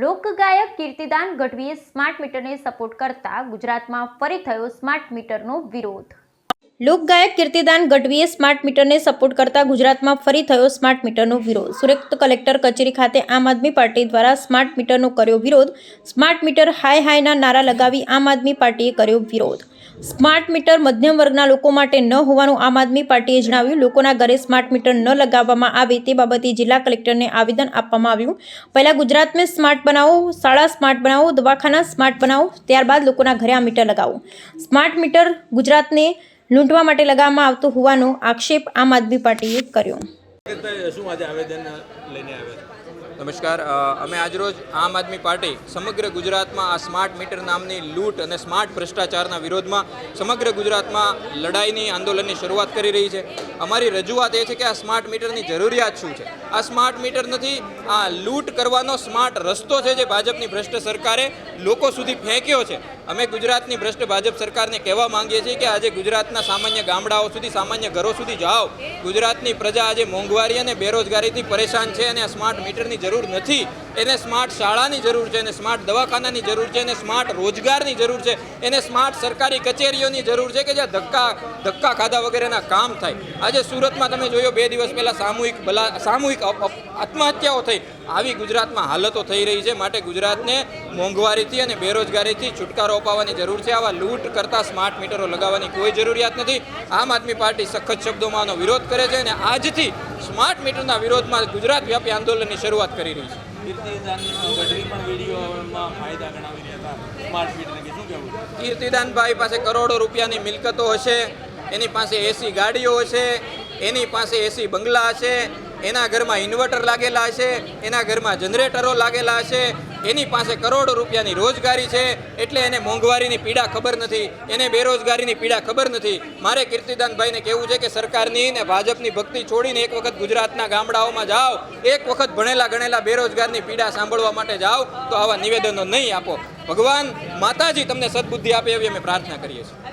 લોકગાયક કીર્તિદાન ગઢવીએ સ્માર્ટ મીટરને સપોર્ટ કરતા ગુજરાતમાં ફરી થયો સ્માર્ટ મીટરનો વિરોધ. લોકગાયક કીર્તિદાન ગઢવીએ સ્માર્ટ મીટરને સપોર્ટ કરતા ગુજરાતમાં ફરી થયો સ્માર્ટ મીટરનો વિરોધ. સુરત કલેક્ટર કચેરી ખાતે આમ આદમી પાર્ટી દ્વારા સ્માર્ટ મીટરનો કર્યો વિરોધ. સ્માર્ટ મીટર હાય હાયના નારા લગાવી આમ આદમી પાર્ટીએ કર્યો વિરોધ. સ્માર્ટ મીટર મધ્યમ વર્ગના લોકો માટે ન હોવાનું આમ આદમી પાર્ટીએ જણાવ્યું. લોકોના ઘરે સ્માર્ટ મીટર ન લગાવવામાં આવે તે બાબતે જિલ્લા કલેક્ટરને આવેદન આપવામાં આવ્યું. પહેલાં ગુજરાતમાં સ્માર્ટ બનાવો, શાળા સ્માર્ટ બનાવો, દવાખાના સ્માર્ટ બનાવો, ત્યારબાદ લોકોના ઘરે આ મીટર લગાવો. સ્માર્ટ મીટર ગુજરાતને લૂંટવા માટે લગાવવામાં આવતું હોવાનો આક્ષેપ આમ આદમી પાર્ટીએ કર્યો. શું આજે આવેદન લઈને આવ્યા? નમસ્કાર અમે આજરોજ આમ આદમી પાર્ટી સમગ્ર ગુજરાતમાં આ સ્માર્ટ મીટર નામની લૂંટ અને સ્માર્ટ ભ્રષ્ટાચારના વિરોધમાં સમગ્ર ગુજરાતમાં લડાઈની આંદોલનની શરૂઆત કરી રહી છે. અમારી રજૂઆત એ છે કે આ સ્માર્ટ મીટરની જરૂરિયાત શું છે? આ સ્માર્ટ મીટર નથી, આ લૂંટ કરવાનો સ્માર્ટ રસ્તો છે જે ભાજપની ભ્રષ્ટ સરકારે લોકો સુધી ફેંક્યો છે. અમે ગુજરાતની ભ્રષ્ટ ભાજપ સરકારને કહેવા માંગીએ છીએ કે આજે ગુજરાતના સામાન્ય ગામડાઓ સુધી, સામાન્ય ઘરો સુધી જાઓ. ગુજરાતની પ્રજા આજે મોંઘવારી અને બેરોજગારીથી પરેશાન છે અને સ્માર્ટ મીટરની જરૂર નથી. એને સ્માર્ટ શાળાની જરૂર છે, એને સ્માર્ટ દવાખાનાની જરૂર છે, એને સ્માર્ટ રોજગારની જરૂર છે, એને સ્માર્ટ સરકારી કચેરીઓની જરૂર છે કે જ્યાં ધક્કા ધક્કા ખાધા વગેરેના કામ થાય. આજે સુરતમાં તમે જોયો, બે દિવસ પહેલાં સામૂહિક બલા, સામૂહિક આત્મહત્યાઓ થઈ. આવી ગુજરાતમાં હાલતો થઈ રહી છે. માટે ગુજરાતને મોંઘવારીથી અને બેરોજગારીથી છુટકારો અપાવવાની જરૂર છે. આવા લૂંટ કરતા સ્માર્ટ મીટરો લગાવવાની કોઈ જરૂરિયાત નથી. આમ આદમી પાર્ટી સખત શબ્દોમાં આનો વિરોધ કરે છે અને આજથી સ્માર્ટ મીટરના વિરોધમાં ગુજરાત વ્યાપી આંદોલનની શરૂઆત કરી રહી છે. કીર્તિદાનભાઈ પાસે કરોડો રૂપિયાની મિલકતો હશે એની પાસે એસી ગાડીઓ હશે એની પાસે એસી બંગલા હશે એના ઘરમાં ઇન્વર્ટર લાગેલા છે, એના ઘરમાં જનરેટરો લાગેલા છે, એની પાસે કરોડો રૂપિયાની રોજગારી છે, એટલે એને મોંઘવારીની પીડા ખબર નથી, એને બેરોજગારીની પીડા ખબર નથી. મારે કીર્તિદાનભાઈને કહેવું છે કે સરકારની ને ભાજપની ભક્તિ છોડીને એક વખત ગુજરાતના ગામડાઓમાં જાઓ, એક વખત ભણેલા ગણેલા બેરોજગારની પીડા સાંભળવા માટે જાઓ, તો આવા નિવેદનો નહીં આપો. ભગવાન માતાજી તમને સદબુદ્ધિ આપે એવી અમે પ્રાર્થના કરીએ છીએ.